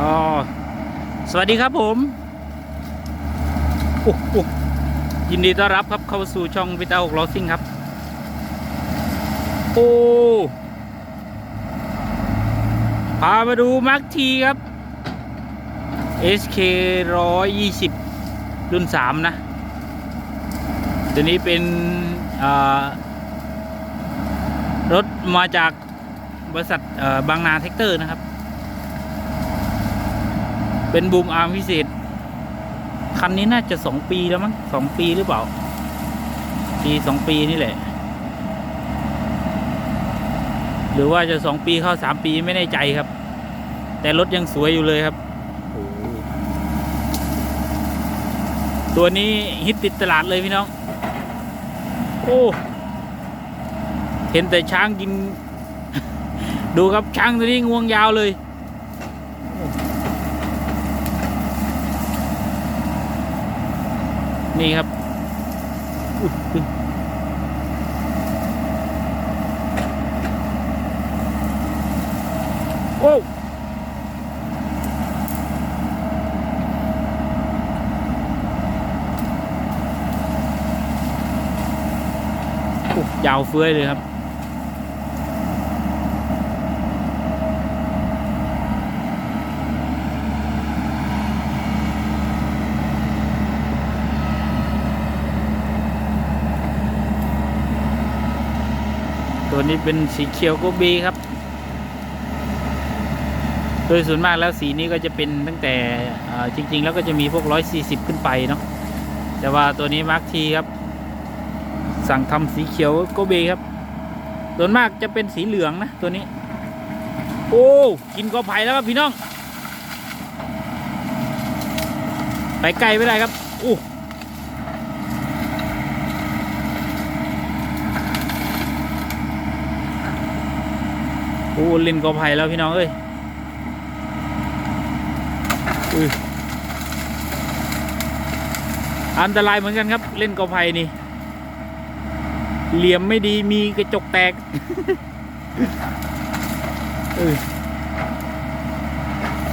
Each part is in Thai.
อ๋อสวัสดีครับผมอุ๊ยอุ๊ยยินดีต้อนรับครับเข้าสู่ช่องวิตาหกล้อซิ่งครับ โอ้ พามาดูมาร์คทีครับ SK 120 รุ่น 3 นะ ตัวนี้เป็นรถมาจากบริษัทบางนาแท็กเตอร์นะครับ เป็นบูมอาร์มพิเศษ คันนี้น่าจะสองปีแล้วมั้งสองปีหรือเปล่า ปีสองปีนี่แหละ หรือว่าจะสองปีเข้าสามปีไม่แน่ใจครับ แต่รถยังสวยอยู่เลยครับ ตัวนี้ฮิตติดตลาดเลยพี่น้อง โอ้เห็นแต่ช้างกิน ดูครับช้างตัวนี้งวงยาวเลย นี่ครับโอ้โอ้ยาวเฟื้อยเลยครับ นี้เป็นสีเขียวโกบีครับ โดยส่วนมากแล้วสีนี้ก็จะเป็นตั้งแต่จริง ๆ แล้วก็จะมีพวก 140 ขึ้นไปเนาะแต่ว่าตัวนี้มาร์คทีครับ สั่งทำสีเขียวโกบีครับ ส่วนมากจะเป็นสีเหลืองนะตัวนี้ โอ้ กินกอไผ่แล้วครับพี่น้อง ไปไกลไม่ได้ครับอู้ อ้เล่นกอไผ่แล้วพี่น้องเอ้ยอุ้ยอันตรายเหมือนกันครับ เล่นกอไผ่นี่ เหลี่ยมไม่ดีมีกระจกแตกเอ้ย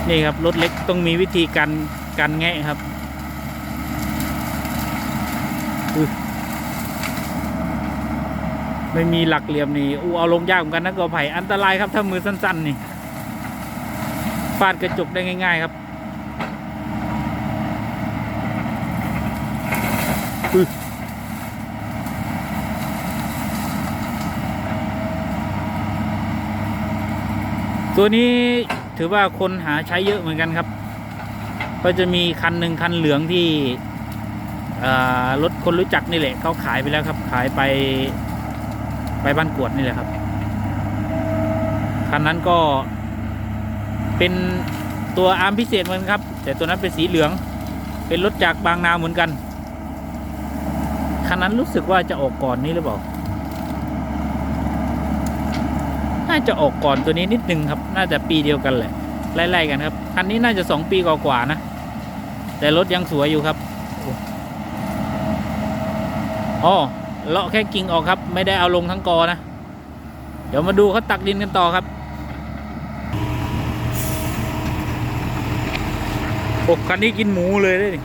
นี่ครับรถเล็กต้องมีวิธีการการแงะครับอุ้ย ไม่มีหลักเหลี่ยมนี่อูเอาลงยากเหมือนกันนะกอไผ่อันตรายครับถ้ามือสั้น ๆ นี่ฟาดกระจกได้ง่าย ๆ ครับตัวนี้ถือว่าคนหาใช้เยอะเหมือนกันครับ ก็จะมีคันหนึ่งคันเหลืองที่รถคนรู้จักนี่แหละเขาขายไปแล้วครับ ขายไป ไปบ้านกวดนี่แหละครับ คันนั้นก็เป็นตัวอาร์มพิเศษเหมือนครับ แต่ตัวนั้นเป็นสีเหลือง เป็นรถจากบางนาเหมือนกัน คันนั้นรู้สึกว่าจะออกก่อนนี้หรือเปล่า น่าจะออกก่อนตัวนี้นิดนึงครับ น่าจะปีเดียวกันแหละ ไล่ๆกันครับ คันนี้น่าจะสองปีกว่าๆนะ แต่รถยังสวยอยู่ครับอ๋อ เลาะแค่กิ่งออกครับ ไม่ได้เอาลงทั้งกอนะ เดี๋ยวมาดูเขาตักดินกันต่อครับโอ้คันนี้กินหมูเลยเลย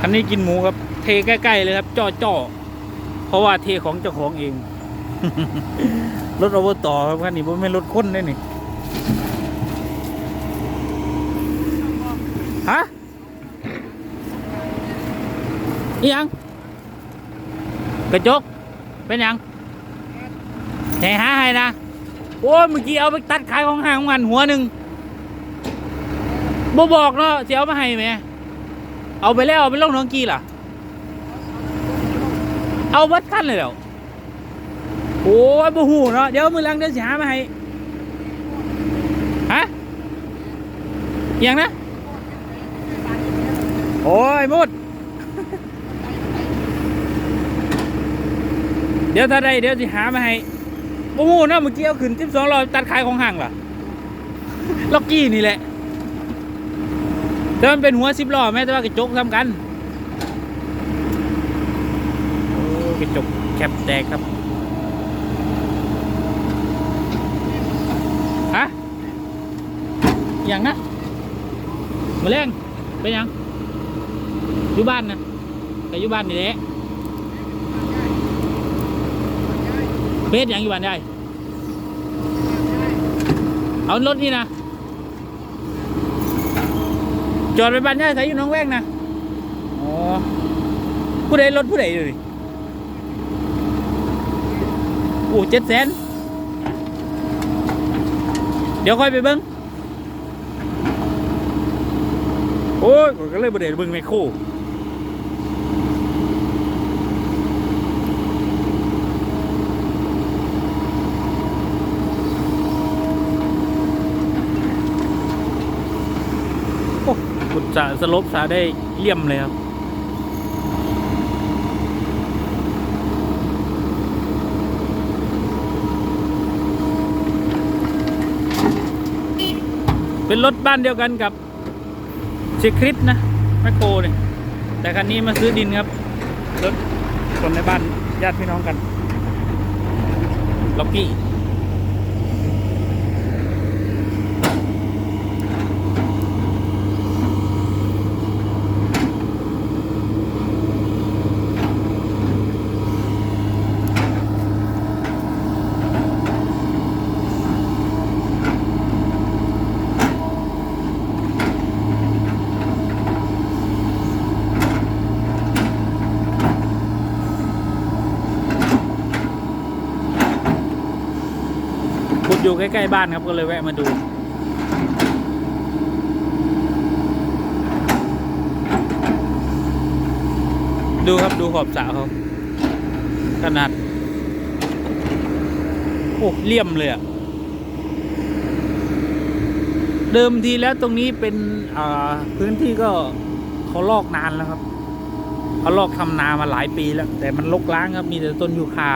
คันนี้กินหมูครับ เทใกล้ๆเลยครับจ่อจ่อๆเพราะว่าเทของเจ้าของเองรถโอเวอร์ต่อครับคันนี้ผมไม่รถค้นเลยนี่ฮะอีหยัง กระจก เป็นยังแหหาให้นะ โอ้เมื่อกี้เอาไปตัดขายของห่างของมันหัวหนึ่งบ่บอกเนาะเสียเอามาให้ไหม เอาไปแล้วเอาไปลงน้องกีล่ะ เอาเบัดขั้นเลยเหรอโอ้ยบ่หูเนาะ เดี๋ยวมือลังเดี๋ยวสิหามาให้ ฮะอย่างนะ โอ้ยหมด ดี๋ยวถ้าได้เดี๋ยวสิหามาให้โอ้โหนะเมื่อกี้เอาขึ้นทิปสองรอตัดขายของห่างล่ะล็อกกี้นี่แหละ แต่มันเป็นหัวสิบล้อแม้แต่ว่ากระจกทำกันกระจกแคบแตกครับฮะอย่างนะมาเล่งเป็นยังอยู่บ้านนะไปอยู่บ้านนี่แหละ เบสยังอยู่บ้านได้ เอารถนี่นะ จอดไปบ้านย่าใส่อยู่น้องแวงนะอ๋อผู้ใดรถผู้ใดเลยโอ้เจ็ดแสนเดี๋ยวค่อยไปเบิ้งโอ้ยขอยก็เลยบ่ได้เบิ้งไมโครโอ้ขุด สะสลบสาได้เลี่ยมเลยครับเป็นรถบ้านเดียวกันกับเชคริสนะแมคโครเนี่ยแต่คันนี้มาซื้อดินครับ รถคนในบ้านญาติพี่น้องกัน ล็อกกี้ อยู่ใกล้ๆบ้านครับก็เลยแวะมาดูดูครับดูขอบสระเขาขนาดโอ้เลี่ยมเลยอะเดิมทีแล้วตรงนี้เป็นพื้นที่ก็เขาลอกนานแล้วครับเขาลอกทำนามาหลายปีแล้ว แต่มันลกล้างครับมีแต่ต้นยูคา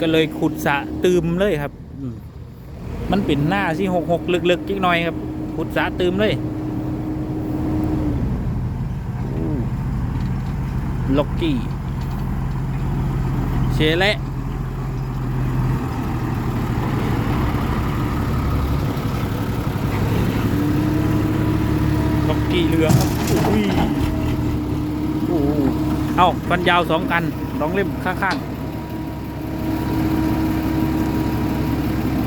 ก็เลยขุดสะตืมเลยครับอื มันเป็นหน้าที่หกหกลึกๆจิกหน่อยครับขุดสระตืมเลยล็อกกี้เชเละล็อกกี้เรือครับอุ้ยโอ้โหเอ้าฟันยาวสองกันสองเล่มข้างๆ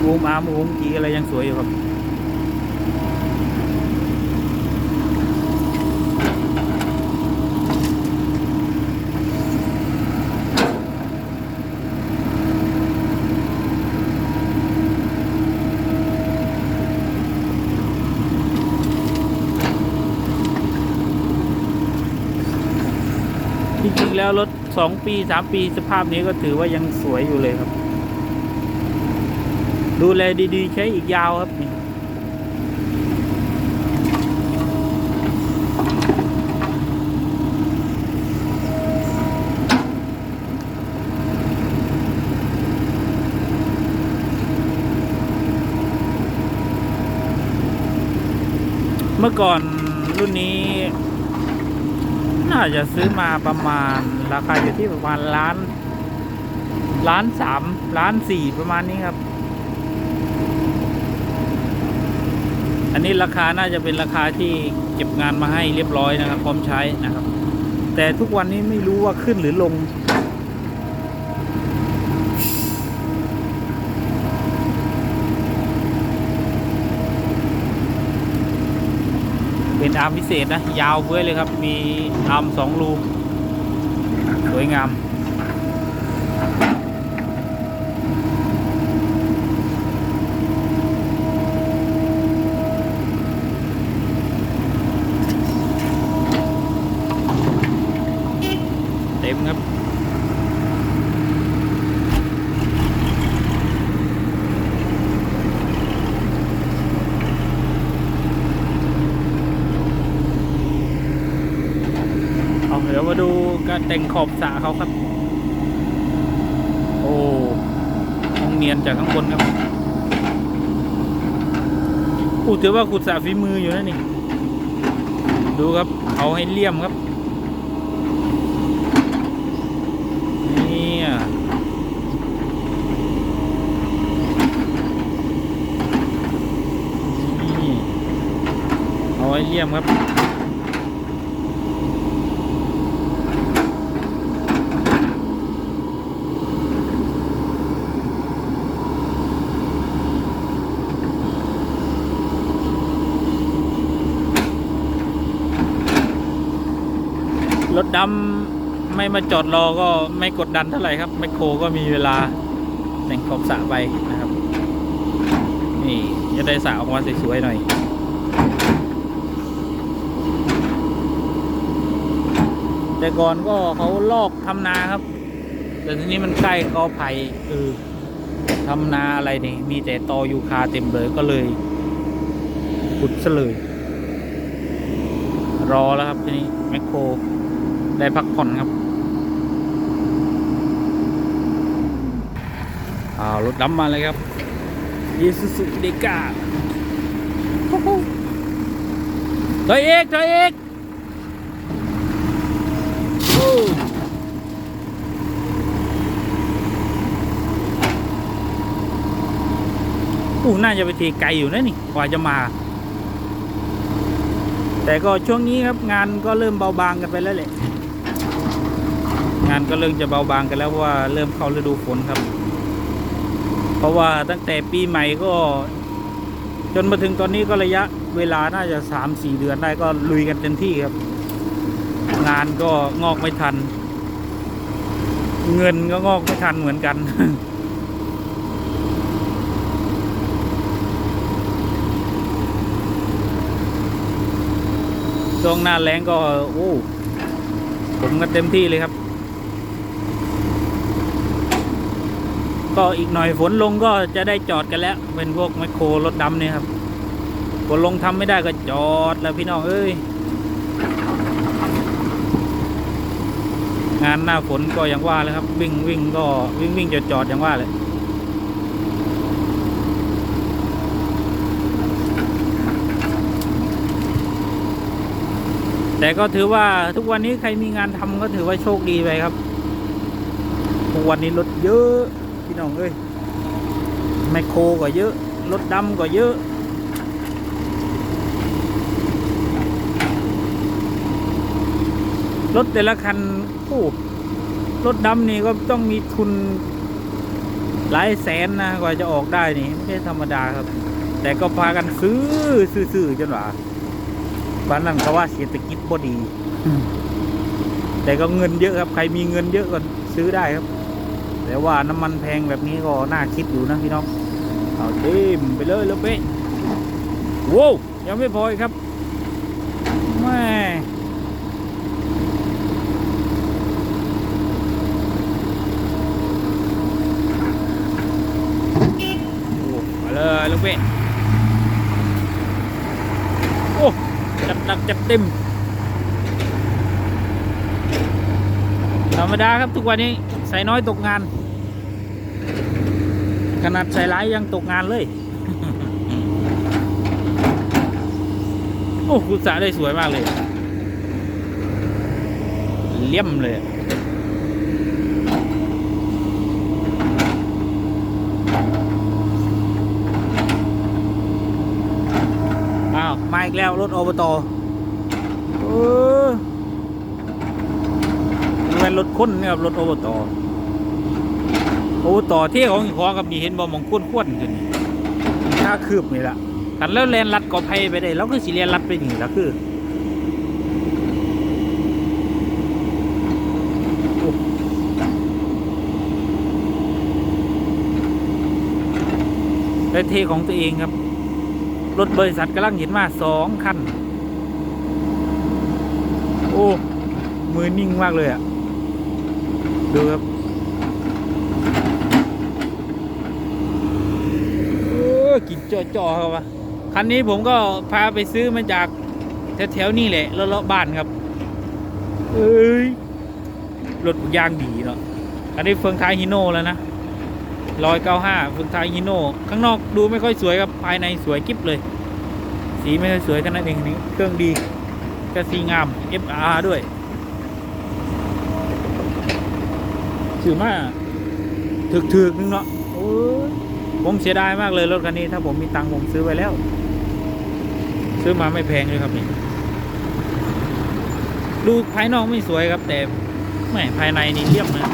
วูมอาร์มวูมกีอะไรยังสวยอยู่ครับจริงๆแล้วรถสองปีสามปีสภาพนี้ก็ถือว่ายังสวยอยู่เลยครับ ดูแลดีๆ ใช้อีกยาวครับ เมื่อก่อนรุ่นนี้ น่าจะซื้อมาประมาณ ราคาอยู่ที่ประมาณล้านล้านสามล้านสี่ประมาณนี้ครับ อันนี้ราคาน่าจะเป็นราคาที่เก็บงานมาให้เรียบร้อยนะครับ พร้อมใช้นะครับ แต่ทุกวันนี้ไม่รู้ว่าขึ้นหรือลง เป็นอาร์มพิเศษนะ ยาวเฟ้ยเลยครับ มีอาร์มสองรูสวยงาม เดี๋ยวมาดูการแต่งขอบสระเขาครับ โอ้มองเนียนจากข้างบนครับอู้ถือว่าขุดสระฝีมืออยู่นะนี่ ดูครับเอาให้เลี่ยมครับเนี่ยนี่อยเลี่ยมครับ รถดำไม่มาจอดรอก็ไม่กดดันเท่าไหร่ครับแมคโครก็มีเวลาแต่งขอบสระไปนะครับ นี่จะได้สระออกมาสวยๆหน่อยแต่ก่อนก็เขาลอกทำนาครับ แต่ทีนี้มันใกล้กอไผ่เออทำนาอะไรนี่ มีแต่ตอยูคาเต็มเลยก็เลยขุดซะเลย รอแล้วครับทีนี้แมคโคร ได้พักผ่อนครับอ้าวรถดำมาเลยครับยีสุสุเดกาถอยเอกถอยเอกโอ้อู้น่าจะไปทีไกลอยู่นะนี่กว่าจะมา แต่ก็ช่วงนี้ครับงานก็เริ่มเบาบางกันไปแล้วแหละ งานก็เริ่มจะเบาบางกันแล้วว่าเริ่มเข้าฤดูฝนครับ เพราะว่าตั้งแต่ปีใหม่ก็ จนมาถึงตอนนี้ก็ระยะเวลาน่าจะสามสี่เดือนได้ก็ลุยกันเต็มที่ครับ งานก็งอกไม่ทัน เงินก็งอกไม่ทันเหมือนกันช่วงหน้าแรงก็โอ้ผมกันเต็มที่เลยครับ ก็อีกหน่อยฝนลงก็จะได้จอดกันแล้ว เป็นพวกไมโครรถดำเนี่ยครับฝนลงทำไม่ได้ก็จอดแล้วพี่น้องเอ้ยงานหน้าฝนก็อย่างว่าเลยครับ วิ่งวิ่งก็วิ่งวิ่งจอดจอดอย่างว่าเลยแต่ก็ถือว่าทุกวันนี้ใครมีงานทำก็ถือว่าโชคดีไปครับ ทุกวันนี้รถเยอะ พี่น้องเอ้ยแมคโครก็เยอะรถดำก็เยอะรถแต่ละคันโอ้รถดำนี่ก็ต้องมีทุนหลายแสนนะกว่าจะออกได้นี่ไม่ใช่ธรรมดาครับ แต่ก็พากันซื้อซื้อๆจนว่าบ้านนั้นเขาว่าเศรษฐกิจบ่ดี แต่ก็เงินเยอะครับ ใครมีเงินเยอะก็ซื้อได้ครับ แต่ว่าน้ำมันแพงแบบนี้ก็น่าคิดอยู่นะพี่น้องเอาเต็มไปเลยแล้วเป๊ะว้วยังไม่พออีกครับแม่มาเลยลูกเป๊ะโอ้จัดหนักจัดเต็มธรรมดาครับทุกวันนี้ใส่น้อยตกงาน ขนาดใส่ร้ายยังตกงานเลย โอ้คุณสาได้สวยมากเลย เลี่ยมเลยอ้าวมาอีกแล้วรถอบตเออเป็นรถค้นเนี่ยครับรถอบต อบตเที่ยวของของกับนี่เห็นบ่หมองค้นค้นขึ้นนี่ถ้าคืบนี่ละกันแล้วแลนลัดกอไผ่ไปได้แล้วก็สิแลนลัดไปนี่ละคือโอ้ได้เทของตัวเองครับ รถบริษัทกำลังเห็นมาสองคัน โอ้ มือนิ่งมากเลยอะ่ะ ดูครับเออ กินจ่อๆครับวะคันนี้ผมก็พาไปซื้อมาจากแถวๆนี่แหละเลาะๆบ้านครับ เอ้ยรถยางดีเนาะอันนี้เฟืองท้ายฮิโน่แล้วนะร้อยเก้าห้าเฟืองท้ายฮิโน่ข้างนอกดูไม่ค่อยสวยครับภายในสวยกิ๊บเลย สีไม่ค่อยสวยกันนั่นเองนี่เครื่องดีกระสีงาม FR ด้วยถือมาถึกๆนึงเนาะโอ้ย ผมเสียดายมากเลยรถคันนี้ ถ้าผมมีตังค์ผมซื้อไปแล้ว ซื้อมาไม่แพงเลยครับนี่ดูภายนอกไม่สวยครับ แต่แหม่ภายในนี่เรียบนะ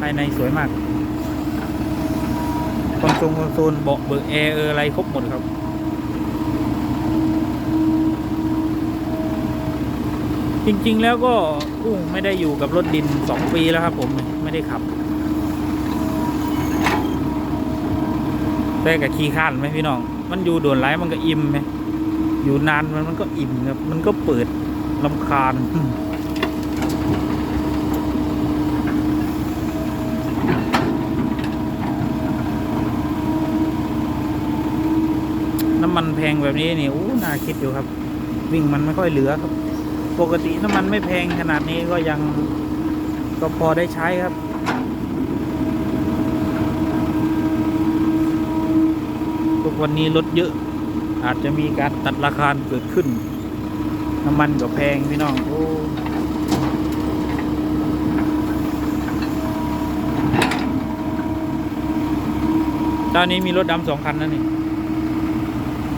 ภายในสวยมากคอนโซลคอนโซลเบาะเบิกแอร์เอออะไรครบหมดครับจริง ๆ แล้วก็กุ้งไม่ได้อยู่กับรถดินสองปีแล้วครับผมไม่ได้ขับ แต่กับขี้ข้านไหมพี่น้อง มันอยู่โดนไลมันก็อิ่มไหมอยู่นานมันมันก็อิ่มครับ มันก็เปิดลำคาญน้ำมันแพงแบบนี้นี่โอ้น่าคิดอยู่ครับ วิ่งมันไม่ค่อยเหลือครับ ปกติน้ำมันไม่แพงขนาดนี้ก็ยังก็พอได้ใช้ครับ ทุก วันนี้รถเยอะ อาจจะมีการตัดราคาเกิดขึ้น น้ำมันก็แพงพี่น้องโอ้ตอนนี้มีรถดำสองคันนั่นนี่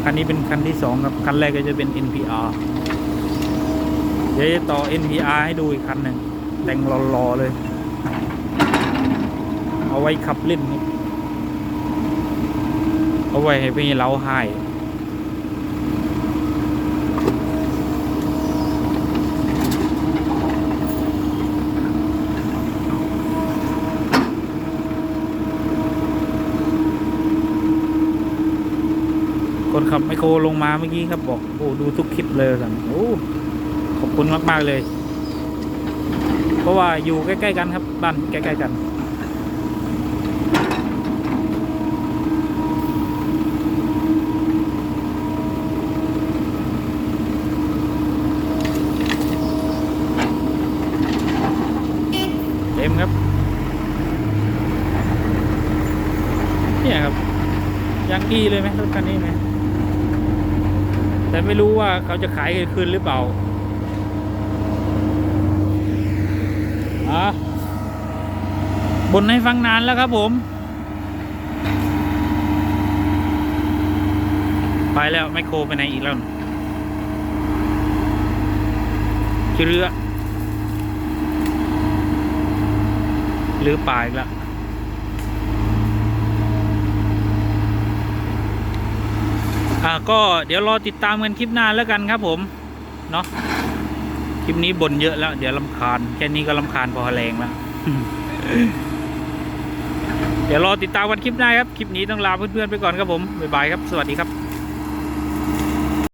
คันนี้เป็นคันที่สองครับ คันแรกก็จะเป็น NPR เดี๋ยวจะต่อ NPR ให้ดูอีกคันหนึ่งแต่งรอๆเลย เอาไว้ขับเล่นครับ เอาไว้ให้พี่เล้าให้คนขับไมโครลงมาเมื่อกี้ครับบอกโอ้ดูทุกคลิปเลยกันโอ้ขอบคุณมาก ๆ เลย เพราะว่าอยู่ใกล้ ๆ กันครับบ้านใกล้ ๆ กัน เต็มครับ เนี่ยครับ ยัง ดีเลยไหมรถคันนี้ไหมแต่ไม่รู้ว่าเขาจะขายคืนหรือเปล่าอะบนให้ฟังนานแล้วครับผม ไปแล้วไมโครไปไหนอีกแล้วเรือหรือป่าอีกแล้ว อ่าก็เดี๋ยวรอติดตามกันคลิปหน้าแล้วกันครับผมเนาะคลิปนี้บ่นเยอะแล้ว เดี๋ยวลำคาญแค่นี้ก็ลำคาญพอแรงแล้วเดี๋ยวรอติดตามกันคลิปหน้าครับ คลิปนี้ต้องลาเพื่อนๆไปก่อนครับผม บ๊ายบายครับ สวัสดีครับ